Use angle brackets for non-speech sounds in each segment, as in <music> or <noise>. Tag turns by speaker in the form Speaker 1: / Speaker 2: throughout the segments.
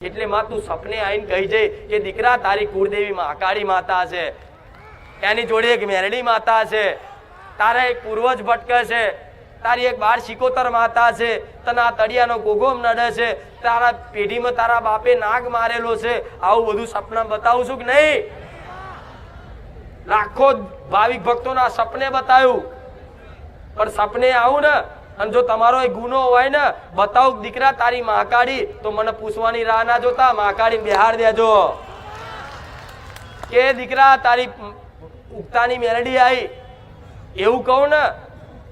Speaker 1: એટલે માં તું સપને આવીને કહી જઈ કે દીકરા તારી કુળદેવી મહાકાળી માતા છે. એની જોડે એક મેરડી માતા છે. તારા એક પૂર્વજ ભટકે છે. તારી એક બાર શિકોતર માતા છે. તને આ તળિયાનો ગોગોમ નડે છે. તારા પેઢીમાં તારા બાપે નાગ મારેલો છે. આવું બધું સપના બતાવું છું કે નહીં? લાખો ભાવિક ભક્તોના સપને બતાવ્યું પણ સપને આવું ને અને જો તમારો એ ગુનો હોય ને, બતાવ દીકરા તારી માકાડી તો મને પૂછવાની રાહ ના જોતા માકાડી બિહાર દેજો. કે દીકરા, તારી ઉગતાની મેલડી આવી એવું કહું ને,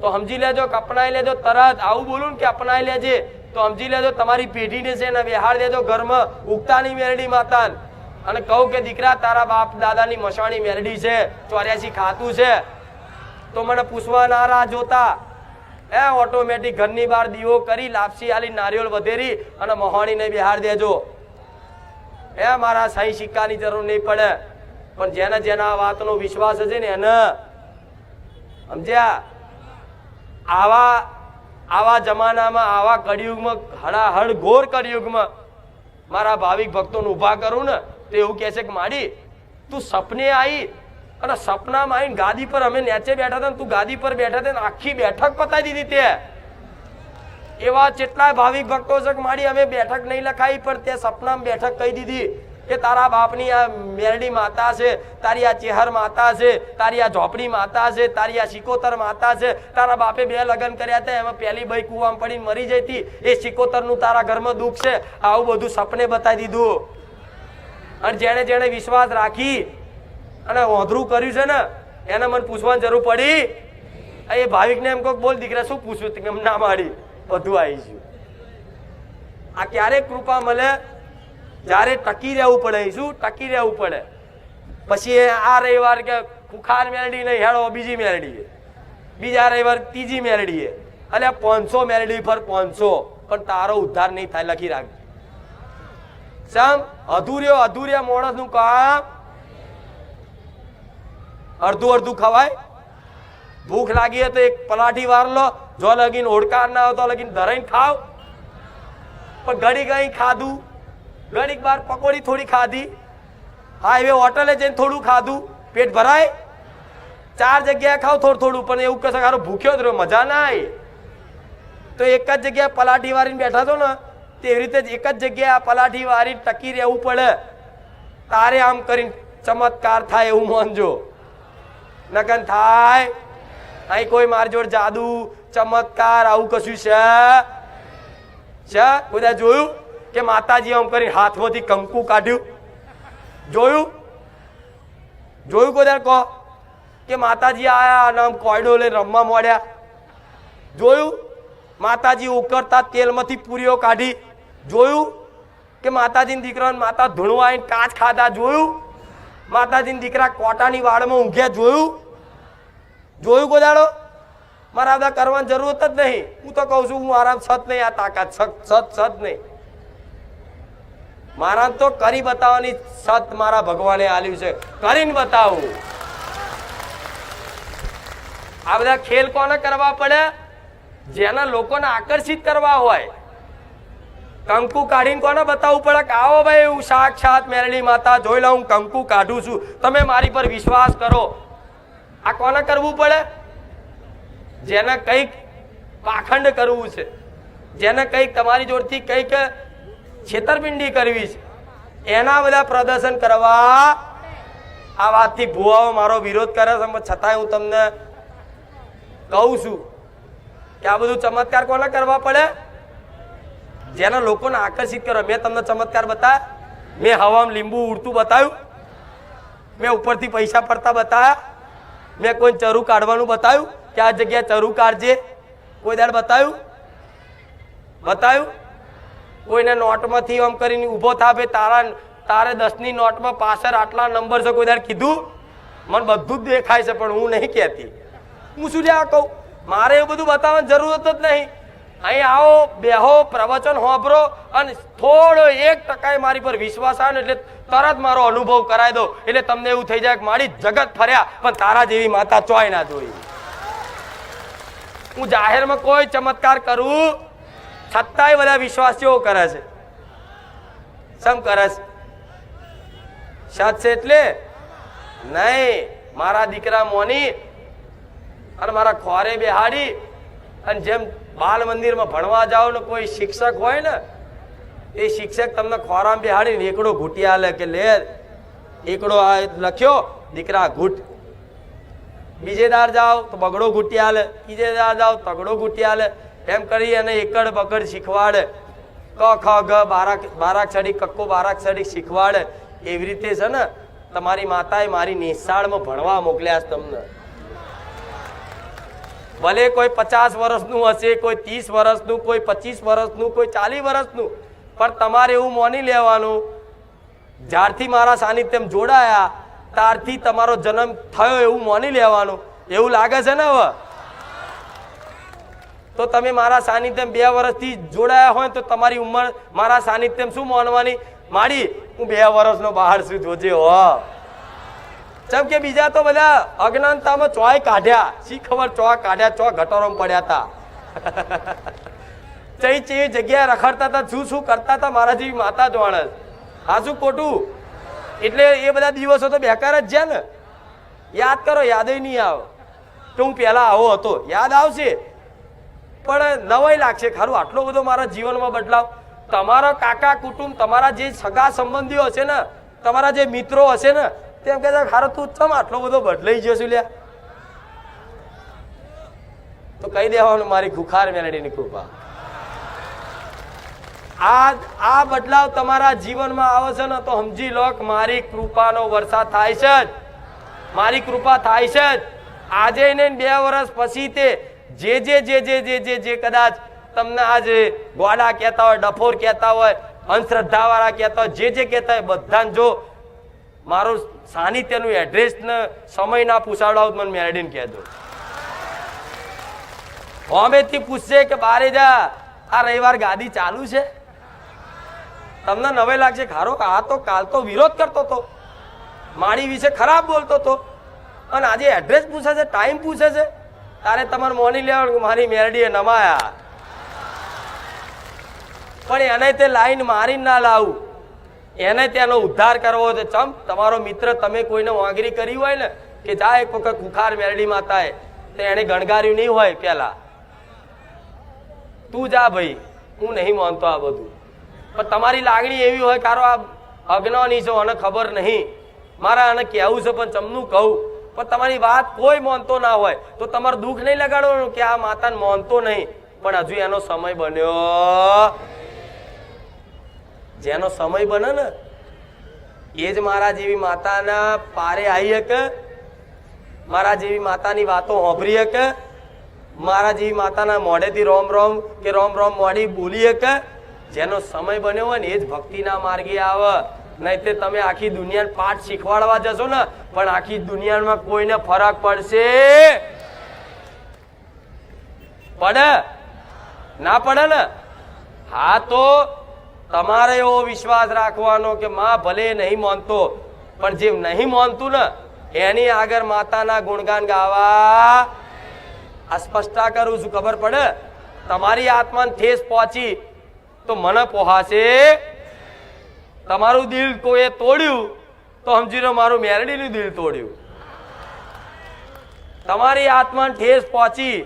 Speaker 1: તો સમજી લેજો કે અપનાવી લેજો, તરત આવું બોલું ને કે અપનાઈ લેજે. તો સમજી લેજો, તમારી પેઢીને છે ને બિહાર દેજો ઘરમાં ઉગતાની મેલડી માતા અને કહું કે દીકરા, તારા બાપ દાદાની મસાણી મેલડી છે, ચોર્યાસી ખાતું છે. તો મને પૂછવા ના રાહ જોતા. એ ઓટોમેટિક ઘરની બહાર દીવો કરી લાપસી આલી નારિયેળ વધેરી અને મહોણીને બિહાર દેજો. એ મારા સાંઈ સિક્કાની જરૂર નહીં પડે. પણ જેને જેના વાતનો વિશ્વાસ હશે ને એને સમજ્યા? આવા આવા જમાનામાં, આવા કળિયુગમાં, હળાહળ ઘોર કળિયુગમાં મારા ભાવિક ભક્તોને ઊભા કરું ને તો એવું કહે છે કે, માડી, તું સપને આવી અને સપનામાં આવીને ગાદી પર અમે નેચે બેઠા હતા તું ગાદી પર બેઠા હતા આખી બેઠક પતાવી દીધી તે. એવા કેટલાય ભાવિક ભક્તો છે મારી અમે બેઠક નહીં લખાઈ, પણ તે સપનામાં બેઠક કહી દીધી કે તારા બાપની આ મેરડી માતા છે, તારી આ ચેહર માતા છે, તારી આ ઝોપડી માતા છે, તારી આ શિકોતર માતા છે. તારા બાપે બે લગ્ન કર્યા હતા, એમાં પહેલી ભાઈ કુવામાં પડીને મરી જઈ હતી. એ શિકોતરનું તારા ઘરમાં દુઃખ છે. આવું બધું સપને બતાવી દીધું. અને જેણે જેણે વિશ્વાસ રાખી અને ઓધરું કર્યું છે ને, એને મને પૂછવાની જરૂર પડી. એ ભાવિકને એમ કહો બોલ દીકરા, શું પૂછ્યું? કેમ ના માડી, બધું આવી ગયું. આ ક્યારેક કૃપા મળે, જ્યારે ટકી રહેવું પડે, શું? ટકી રહેવું પડે. પછી એ આ રવિવાર કે ખુખાર મેલડી નહીં હેડો બીજી મેલડી બીજા રવિવાર ત્રીજી મેલડી એટલે પાંચસો મેલડી પર પાંચસો, પણ તારો ઉદ્ધાર નહીં થાય, લખી રાખ. સમ અધૂર્યો, અધૂર્ય માણસનું કામ અડધું અડધું ખવાય. ભૂખ લાગી હોય તો એક પલાઠી વાર લો. જો લગીન ઓળકાર ના હોય તો લગીન ધરાઈને ખાવ. પણ ઘડી ગઈ ખાધું. ઘડીક બાર પકોડી થોડી ખાધી. હાઈવે હોટલે જઈને થોડું ખાધું. પેટ ભરાય. ચાર જગ્યાએ ખાવ થોડું થોડું, પણ એવું કહેશે હારો ભૂખ્યો જ રહ્યો, મજા ના આવી. તો એક જ જગ્યાએ પલાઠી વારીને બેઠા છો ને તેવી રીતે જ એક જ જગ્યાએ આ પલાઠી વારી ટકી રહેવું પડે. તારે આમ કરીને ચમત્કાર થાય એવું માનજો. નકન થાય. અહીં કોઈ મારી જોડે જાદુ, ચમત્કાર આવું કશું છે? છે? બધા જોયું કે માતાજી આમ કરી હાથમાંથી કંકુ કાઢ્યું? જોયું? જોયું કોઈ કહો કે માતાજી આયા અને આમ કોયડો લઈને રમવા મળ્યા જોયું? માતાજી ઉકળતા તેલમાંથી પૂરીઓ કાઢી. જોયું? કે માતાજીની દીકરાને માતા ધૂણવા કાચ ખાધા? જોયું? માતાજીના દીકરા કોટાની વાડમાં ઊંઘ્યા જોયું? જોયું ગોદાડો? મારા બધા કરવાની જરૂરત જ નહીં. હું તો કહું છું, હું આરામ સત નહીં, આ તાકાત છત સત નહીં. મારા તો કરી બતાવવાની સત મારા ભગવાને આલ્યું છે. કરીને બતાવું. આ બધા ખેલ કોને કરવા પડે? જેના લોકોને આકર્ષિત કરવા હોય. કંકુ કાઢીને કોને બતાવવું પડે કે આવો ભાઈ, હું સાક્ષાત મેરળી માતા, જોઈ લઉં હું કંકુ કાઢું છું. તમે મારી પર વિશ્વાસ કરો. આ કોને કરવું પડે? જેને કંઈક પાખંડ કરવું છે. જેને કંઈક તમારી જોડથી કંઈક છેતરપિંડી કરવી છે. એના બધા પ્રદર્શન કરવા આ વાતથી ભુવાઓ મારો વિરોધ કરે છે. છતાંય હું તમને કહું છું કે આ બધું ચમત્કાર કોને કરવા પડે? જેના લોકોને આકર્ષિત કરો મેં તમને ચમત્કાર બતાવ્યા મેં હવામાં લીંબુ ઉડતું બતાવ્યું. મેં ઉપરથી પૈસા પડતા બતાવ્યા. મેં કોઈ ચરું કાઢવાનું બતાવ્યું કે આ જગ્યાએ ચરું કાઢજે. કોઈ દાડ બતાવ્યું? બતાવ્યું? કોઈને નોટમાંથી આમ કરીને ઊભો થાપે તારા, તારે દસની નોટમાં પાછળ આટલા નંબર છે, કોઈ દાડ કીધું? મને બધું જ દેખાય છે, પણ હું નહીં કહેતી. હું શું આ કહું? મારે એવું બધું બતાવવાની જરૂરત જ નહીં. અહીં આવો, બેહો, પ્રવચન હોભરો અને થોડો એક ટકાએ મારી પર વિશ્વાસ આવે એટલે તરત મારો અનુભવ કરાવી દો. એટલે તમને એવું થઈ જાય કે મારી જગત ફર્યા, પણ તારા જેવી માતા ચોય ના જોઈ. હું જાહેરમાં કોઈ ચમત્કાર કરું, છતાંય બધા વિશ્વાસીઓ કરે છે. સમ છે? સત છે એટલે? નહીં, મારા દીકરા મોની અને મારા ખોરે બેહાડી અને જેમ બાલ મંદિરમાં ભણવા જાઓ ને કોઈ શિક્ષક હોય ને, એ શિક્ષક તમને ખોરામાં બેહાડીને એકડો ઘૂંટી આલે કે લે, એકડો આ લખ્યો, દીકરા ઘૂંટ. બીજે દાર જાઓ તો બગડો ઘૂંટી આલે, ત્રીજે દાર જાઓ તગડો ઘૂંટી આલે. એમ કરી અને એકડ બગડ શીખવાડે. ક, ખ, ગ, બારાક, બારાક્ષરી, કક્કો, બારાક્ષરી શીખવાડે. એવી રીતે છે ને, તમારી માતાએ મારી નિશાળમાં ભણવા મોકલ્યા છે તમને. ભલે કોઈ પચાસ વર્ષનું હશે, કોઈ ત્રીસ વર્ષનું, કોઈ પચીસ વર્ષનું, કોઈ ચાલીસ વર્ષનું, પણ તમારે એવું માની લેવાનું, જ્યારથી મારા સાનિધ્યમ જોડાયા, ત્યારથી તમારો જન્મ થયો એવું માની લેવાનું. એવું લાગે છે ને હવે? તો તમે મારા સાનિધ્યમ બે વર્ષથી જોડાયા હોય તો તમારી ઉંમર, મારા સાનિધ્યમ શું માનવાની? માડી, હું બે વર્ષનો બહાર છું, જોજે હો. જેમ કે બીજા તો બધા અજ્ઞાનતામાં ચોય કાઢ્યા. શી ખબર ચો કાઢ્યા? ચો ગટોરમાં પડ્યા હતા ચઈ <laughs> ચઈ જગ્યાએ રખડતા હતા શું શું કરતા હતા મારા જેવી માતા જ માણસ હા, શું ખોટું? એટલે એ બધા દિવસો તો બેકાર જ છે ને. યાદ કરો યાદ નહીં આવે. તો હું પહેલા આવો હતો. યાદ આવશે. પણ નવાઈ લાગશે. ખરું, આટલો બધો મારા જીવનમાં બદલાવ. તમારા કાકા કુટુંબ, તમારા જે સગા સંબંધીઓ હશે ને, તમારા જે મિત્રો હશે ને તેમ કહેતા ખારો તું ચમ આટલો બધો બદલાઈ ગયો છું લ્યા? તો કહી દેવાનું, મારી ખુખાર મેલડીની કૃપા. આ આ બદલાવ તમારા જીવનમાં આવે છે ને, તો સમજી લો મારી કૃપાનો વરસાદ થાય છે જ. મારી કૃપા થાય છે જ. આજે ને બે વર્ષ પછી તે જે જે જે જે જે જે જે કદાચ તમને આજે ગોડા કહેતા હોય, ડફોર કહેતા હોય, અંધશ્રદ્ધાવાળા કહેતા હોય, જે જે કહેતા હોય, બધાને જો મારું સાનિધ્યનું એડ્રેસ ને સમય ના પૂછાડાવ મને મેરડીને કહેજો હોમેથી પૂછશે કે બારે જા આ રવિવાર ગાદી ચાલુ છે? તમને નવે લાગશે ખારો આ તો કાલ તો વિરોધ કરતો હતો માળી વિશે ખરાબ બોલતો હતો અને આજે એડ્રેસ પૂછે છે ટાઈમ પૂછે છે. તારે તમારે મોની લેવાનું મારી મેરડીએ નમાયા. પણ એને તે લાઈન મારીને ના લાવું. એને તેનો ઉદ્ધાર કરવો છે ચમ, તમારો મિત્ર તમે કોઈને વાંગરી કરી હોય ને, કે જા એક વખત કુખાર મેરડી માતાએ, તો એને ગણગાર્યું નહીં હોય પેલા. તું જા ભાઈ, હું નહીં માનતો આ બધું. પણ તમારી લાગણી એવી હોય કારો આ અજ્ઞાની છો અને ખબર નહીં. મારા આને કહેવું છે, પણ ચમનું કહું. પણ તમારી વાત કોઈ માનતો ના હોય. તો તમારે દુઃખ નહીં લગાડવાનું કે આ માતાને માનતો નહીં. પણ હજુ એનો સમય બન્યો. જેનો સમય બને ને, એ જ મારા જેવી માતાના પારે આવી શકે મારા જેવી માતાની વાતો હોભરી શકે મારા જેવી માતાના મોઢેથી રોમ રોમ કે રોમ રોમ મોઢી બોલી શકે જેનો સમય બન્યો હોય ને એ જ ભક્તિના માર્ગે આવે. નહીં તે તમે આખી દુનિયાને પાઠ શીખવાડવા જશો ને, પણ આખી દુનિયામાં કોઈને ફરક પડશે. પડે? ના પડે ને? હા તો તમારે એવો વિશ્વાસ રાખવાનો કે માં ભલે નહીં માનતો, પણ જે નહીં માનતું ને, એની આગળ માતાના ગુણગાન ગાવા. આ સ્પષ્ટતા કરું છું, ખબર પડે? તમારી આત્માને ઠેસ પહોંચી તો મને પોહાશે તમારું દિલ કોઈએ તોડ્યું તો સમજી લો મારું મેરડીનું દિલ તોડ્યું. તમારી આત્માને ઠેસ પહોંચી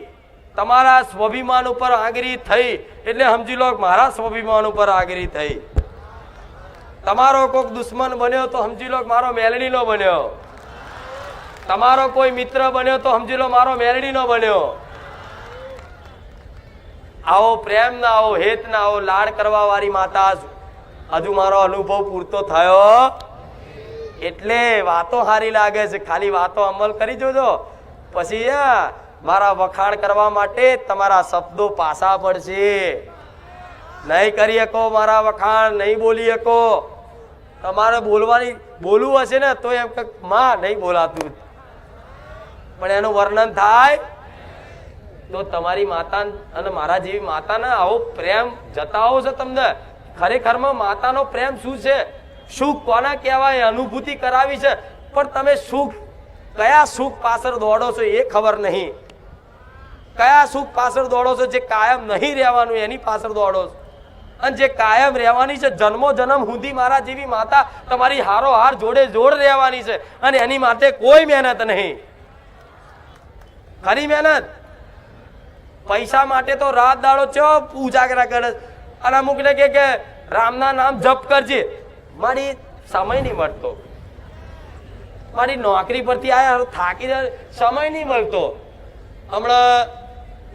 Speaker 1: તમારા સ્વાભિમાન ઉપર આગરી થઈ, એટલે સમજી લો મારા સ્વાભિમાન ઉપર આગરી થઈ. તમારો કોઈક દુશ્મન બન્યો તો સમજી લો મારો મેલડીનો બન્યો. તમારો કોઈ મિત્ર બન્યો તો સમજી લો મારો મેલડીનો બન્યો. આવો પ્રેમ ના આવો હેત ના આવો લાડ કરવા વાળી માતા હજુ મારો અનુભવ પૂરતો થયો. એટલે વાતો સારી લાગે છે. ખાલી વાતો અમલ કરી જોજો. પછી આ મારા વખાણ કરવા માટે તમારા શબ્દો પાસા પડશે. નહીં કરી શકો મારા વખાણ, નહીં બોલી શકો તમારે બોલવાની, બોલવું હશે ને તો એમ કે માં, નહીં બોલાતું. પણ એનું વર્ણન થાય? તો તમારી માતા અને મારા જેવી માતાના આવો પ્રેમ જતાવો છે તમને. ખરેખરમાં માતાનો પ્રેમ શું છે? સુખ કોના કહેવાય? અનુભૂતિ કરાવી છે. પણ તમે સુખ, કયા સુખ પાછળ દોડો છો એ ખબર નહીં. કયા સુખ પાછળ દોડો છો? જે કાયમ નહીં રહેવાનું, એની પાછળ દોડો છો. અને જે કાયમ રહેવાની છે, જન્મો જન્મ સુધી મારા જેવી માતા તમારી હારો હાર જોડે જોડ રહેવાની છે અને એની માટે કોઈ મહેનત નહીં. ખરી મહેનત? પૈસા માટે તો રાત દાડો ચો ઉજાગરા કરે અને અમુકને કે કે, રામના નામ જપ કરજે. મારી સમય નહીં મળતો. મારી નોકરી પરથી આયા થાકી સમય નહીં મળતો. હમણાં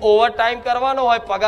Speaker 1: ઓવર ટાઈમ કરવાનો હોય પગાર